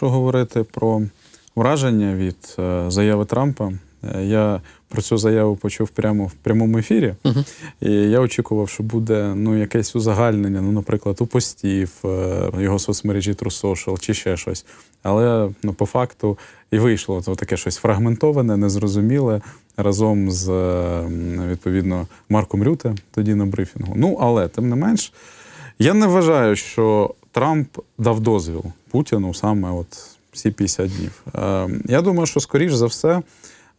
Якщо говорити про враження від е, заяви Трампа, е, я про цю заяву почув прямо в прямому ефірі. Мгм. І я очікував, що буде ну, якесь узагальнення, ну, наприклад, у постів, е, його соцмережі True Social чи ще щось. Але ну, по факту і вийшло то таке щось фрагментоване, незрозуміле разом з відповідно Марком Рюте тоді на брифінгу. Ну, але тим не менш, я не вважаю, що Трамп дав дозвіл Путіну саме от всі 50 днів. Е, Я думаю, що скоріш за все.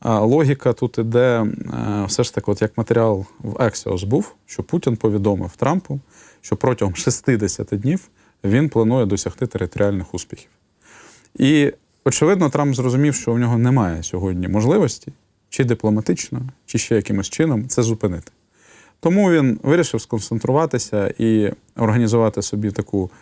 Логіка тут іде е, все ж таки, от як матеріал в Axios був, що Путін повідомив Трампу, що протягом 60 днів він планує досягти територіальних успіхів. І, очевидно, Трамп зрозумів, що у нього немає сьогодні можливості, чи дипломатично, чи ще якимось чином це зупинити. Тому він вирішив сконцентруватися і організувати собі таку е,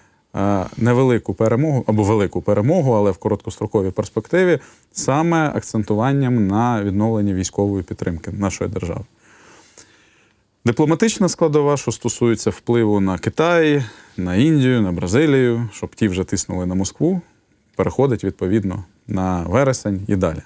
невелику перемогу або велику перемогу, але в короткостроковій перспективі, саме акцентуванням на відновленні військової підтримки нашої держави. Дипломатична складова, що стосується впливу на Китай, на Індію, на Бразилію, щоб ті вже тиснули на Москву, переходить відповідно на вересень і далі.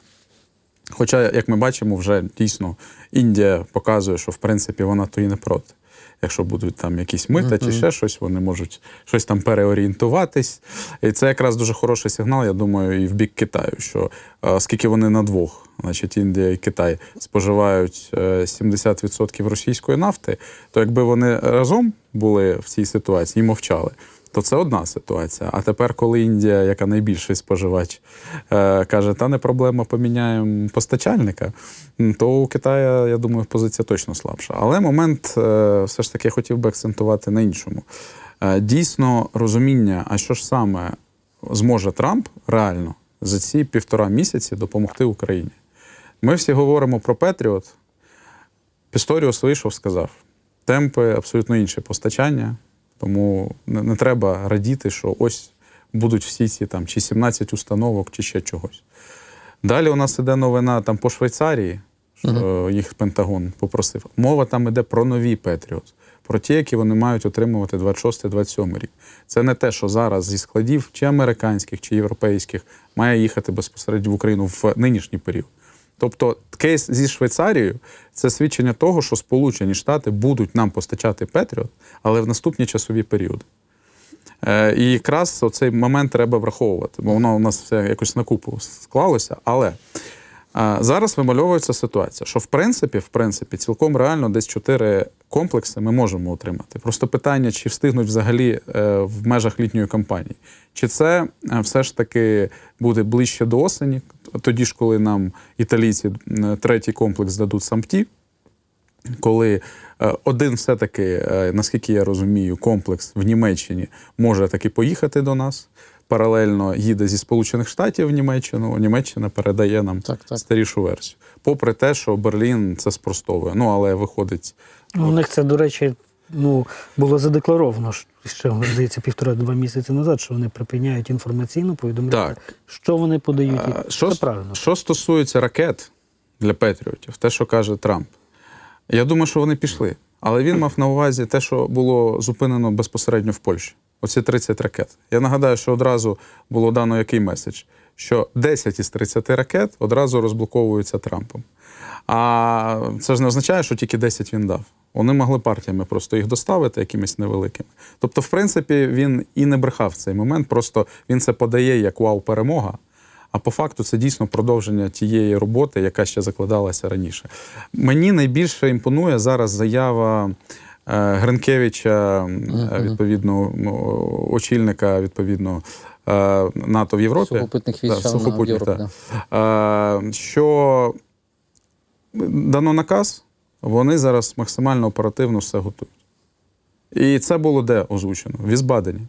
Хоча, як ми бачимо, вже дійсно Індія показує, що в принципі вона то і не проти. Якщо будуть там якісь мита чи ще щось, вони можуть щось там переорієнтуватись. І це якраз дуже хороший сигнал, я думаю, і в бік Китаю, що скільки оскільки вони на двох, значить Індія і Китай споживають е, 70% російської нафти, то якби вони разом були в цій ситуації і мовчали, то це одна ситуація. А тепер, коли Індія, яка найбільший споживач, е, каже, та не проблема, поміняємо постачальника, то у Китаю, я думаю, позиція точно слабша. Але момент е, все ж таки я хотів би акцентувати на іншому. Е, Дійсно, розуміння, а що ж саме зможе Трамп реально за ці півтора місяці допомогти Україні. Ми всі говоримо про Петріот. Пісторіус вийшов, сказав: темпи абсолютно інші постачання, тому не, не треба радіти, що ось будуть всі ці там чи 17 установок, чи ще чогось. Далі у нас іде новина там по Швейцарії, що їх Пентагон попросив. Мова там іде про нові Петріот, про ті, які вони мають отримувати 26-27 рік. Це не те, що зараз зі складів чи американських, чи європейських має їхати безпосередньо в Україну в нинішній період. Тобто кейс зі Швейцарією це свідчення того, що Сполучені Штати будуть нам постачати Петріот, але в наступні часові періоди. Е, і якраз цей момент треба враховувати, бо воно у нас все якось на купу склалося. Але е, зараз вимальовується ситуація, що в принципі, в принципі, цілком реально десь чотири комплекси ми можемо отримати. Просто питання, чи встигнуть взагалі е, в межах літньої кампанії, чи це е, все ж таки буде ближче до осені, тоді ж, коли нам італійці третій комплекс дадуть сампті, коли е, один все-таки, наскільки я розумію, комплекс в Німеччині може таки поїхати до нас. Паралельно їде зі Сполучених Штатів в Німеччину, Німеччина передає нам Так, так. старішу версію. Попри те, що Берлін це спростовує. Ну, але виходить. У них це, до речі, ну, було задекларовано ще, здається, півтора-два місяці назад, що вони припиняють інформаційно повідомляти, Так. що вони подають. і А, Що, це правильно. що стосується ракет для Петріотів, те, що каже Трамп, я думаю, що вони пішли. Але він мав на увазі те, що було зупинено безпосередньо в Польщі. Оці 30 ракет. Я нагадаю, що одразу було дано який меседж, що 10 із 30 ракет одразу розблоковуються Трампом. А це ж не означає, що тільки 10 він дав. Вони могли партіями просто їх доставити якимись невеликими. Тобто, в принципі, він і не брехав в цей момент, просто він це подає як вау-перемога. А по факту це дійсно продовження тієї роботи, яка ще закладалася раніше. Мені найбільше імпонує зараз заява Гринкевича, е, відповідно, ну, очільника відповідно е, НАТО в Європі. Сухопутних військ Да, сухопутних, Європу, да. Е, що дано наказ, вони зараз максимально оперативно все готують. І це було де озвучено? В Візбадені.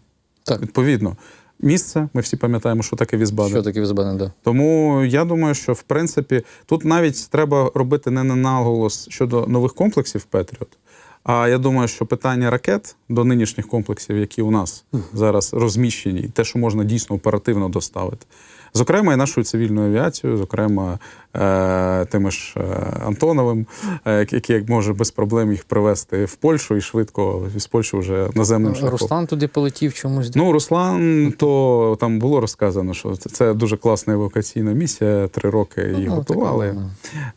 Так. Відповідно, місце, ми всі пам'ятаємо, що таке Візбаден. Що таке Візбаден, да. Тому я думаю, що в принципі тут навіть треба робити не на наголос щодо нових комплексів Петріот, А я думаю, що питання ракет до нинішніх комплексів, які у нас зараз розміщені, і те, що можна дійсно оперативно доставити. Зокрема, і нашою цивільною авіацією, зокрема, тими ж е, Антоновим, е, який може без проблем їх привезти в Польщу і швидко з Польщі вже наземним шляхом. Руслан туди полетів чомусь. Ну, Руслан, то там було розказано, що це, дуже класна евакуаційна місія. Три роки її Ну, готували.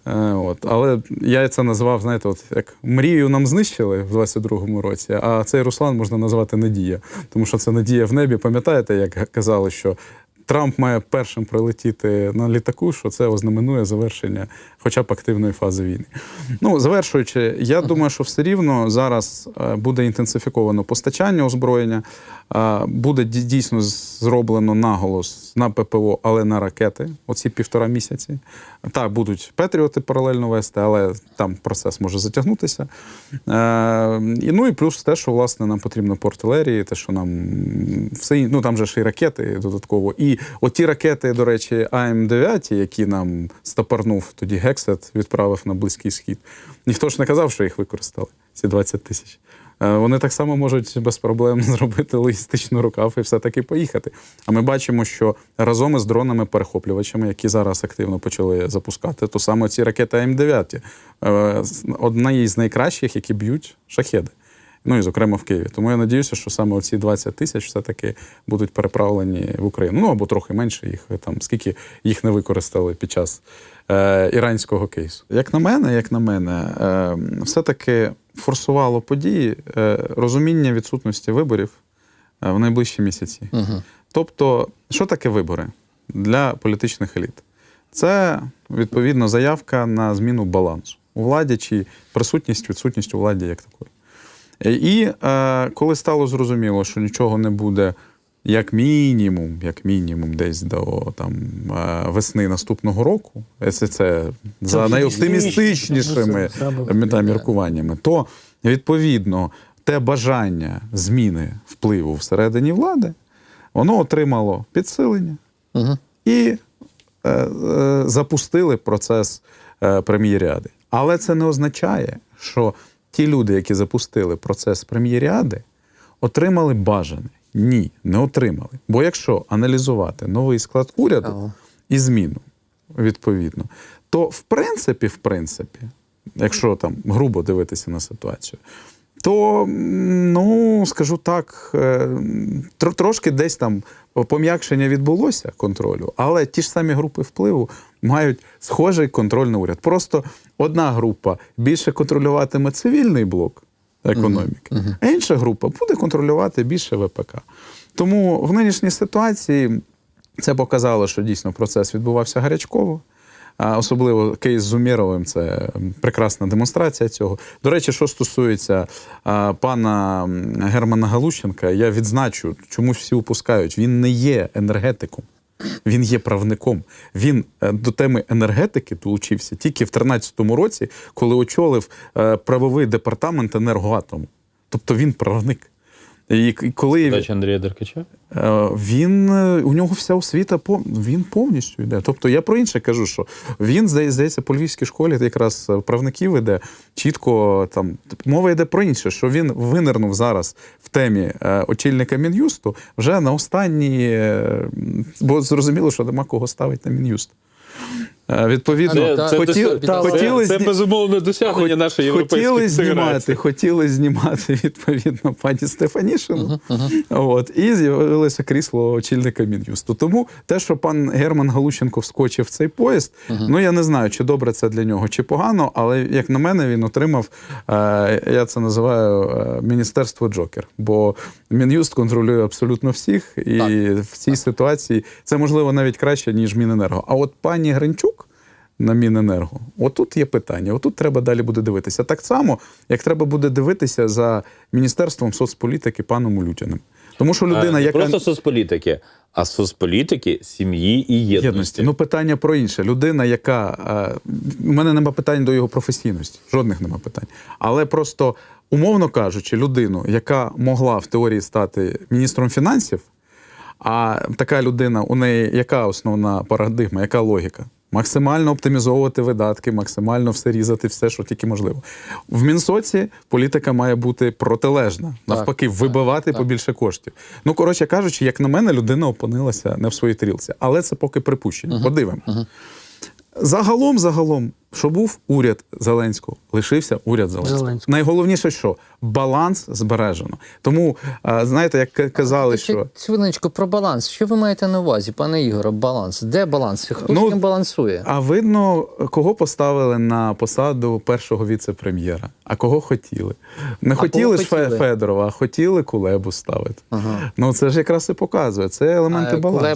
Е, от. Але я це назвав, знаєте, от як мрію нам знищили в 22-му році, а цей Руслан можна назвати надія. Тому що це надія в небі. Пам'ятаєте, як казали, що Трамп має першим прилетіти на літаку, що це ознаменує завершення хоча б активної фази війни. Ну, завершуючи, я думаю, що все рівно зараз е, буде інтенсифіковано постачання озброєння, буде дійсно зроблено наголос на ППО, але на ракети, оці півтора місяці. Так, будуть Петріоти паралельно вести, але там процес може затягнутися. Е, і, ну і плюс те, що власне нам потрібно по артилерії, те, що нам все, ну там же ж і ракети додатково. І оті ракети, до речі, АМ-9, які нам стопорнув тоді Гексет, відправив на Близький Схід. Ніхто ж не казав, що їх використали, ці 20 тисяч. Е, Вони так само можуть без проблем зробити логістичну рукав і все-таки поїхати. А ми бачимо, що разом із дронами-перехоплювачами, які зараз активно почали запускати, то саме ці ракети М9, е, одна із найкращих, які б'ють шахеди. Ну і зокрема в Києві. Тому я надіюся, що саме оці 20 тисяч все-таки будуть переправлені в Україну. Ну або трохи менше їх там, скільки їх не використали під час е, іранського кейсу. Як на мене, як на мене, е, все-таки форсувало події е, розуміння відсутності виборів е, в найближчі місяці. Угу. Тобто, що таке вибори для політичних еліт? Це відповідно заявка на зміну балансу у владі чи присутність, відсутність у владі як такої. І е, коли стало зрозуміло, що нічого не буде як мінімум, як мінімум, десь до там, е, весни наступного року, якщо це за найоптимістичнішими Це та, міркуваннями, то відповідно те бажання зміни впливу всередині влади, воно отримало підсилення Угу. і е, е, запустили процес е, прем'єріади. Але це не означає, що ті люди, які запустили процес прем'єріади, отримали бажане. Ні, не отримали. Бо якщо аналізувати новий склад уряду Ага. і зміну, відповідно, то в принципі, в принципі, якщо там грубо дивитися на ситуацію, то ну скажу так, е, тр- трошки десь там пом'якшення відбулося контролю, але ті ж самі групи впливу мають схожий контроль на уряд. Просто одна група більше контролюватиме цивільний блок економіки, а інша група буде контролювати більше ВПК. Тому в нинішній ситуації це показало, що дійсно процес відбувався гарячково. Особливо кейс з Умєровим це прекрасна демонстрація цього. До речі, що стосується пана Германа Галущенка, я відзначу, чомусь всі упускають. Він не є енергетиком, він є правником. Він е, до теми енергетики долучився тільки в 2013 році, коли очолив е, правовий департамент енергоатому. Тобто він правник. І коли Дача Андрія Деркача? Е, Він е, у нього вся освіта він повністю йде. Тобто я про інше кажу, що він здається по львівській школі якраз е, правників іде чітко там мова йде про інше, що він винирнув зараз в темі очільника мін'юсту вже на останній, бо зрозуміло, що нема кого ставити на мін'юст. Е, Відповідно, Це- Це, це це, хотіли, це, це безумовне досягнення Хот- нашої хотіли знімати, хотіли знімати відповідно пані Стефанішину. От і з'явилося крісло очільника мін'юсту. Тому те, що пан Герман Галущенко вскочив в цей поїзд, ну я не знаю, чи добре це для нього, чи погано, але як на мене, він отримав, е, я це називаю е, міністерство Джокер. Бо мін'юст контролює абсолютно всіх, і Так. в цій ситуації це можливо навіть краще, ніж Міненерго. А от пані Гринчук. На Міненерго. Отут є питання. Отут треба далі буде дивитися. Так само, як треба буде дивитися за Міністерством соцполітики паном Улютяним. Тому що людина, А, яка просто соцполітики, а соцполітики сім'ї і єдності. єдності. Ну, питання про інше. Людина, яка у мене нема питань до його професійності, жодних нема питань. Але просто, умовно кажучи, людину, яка могла в теорії стати міністром фінансів, а така людина, у неї яка основна парадигма, яка логіка? Максимально оптимізовувати видатки, максимально все різати, все, що тільки можливо. В Мінсоці політика має бути протилежна, навпаки, вибивати побільше коштів. Ну, коротше кажучи, як на мене, людина опинилася не в своїй трілці. Але це поки припущення. Подивимо. Загалом, загалом, що був уряд Зеленського, лишився уряд Зеленського. Зеленського. Найголовніше, що баланс збережено. Тому, знаєте, як казали, Ще що Хвилиночку про баланс. Що ви маєте на увазі, пане Ігоре, баланс? Де баланс? Хто Ну, з ким балансує? а видно, кого поставили на посаду першого віце-прем'єра, а кого хотіли. Не кого хотіли ж хотіли? Федорова, а хотіли Кулебу ставити. Ага. Ну це ж якраз і показує. Це елементи А балансу. Кулеба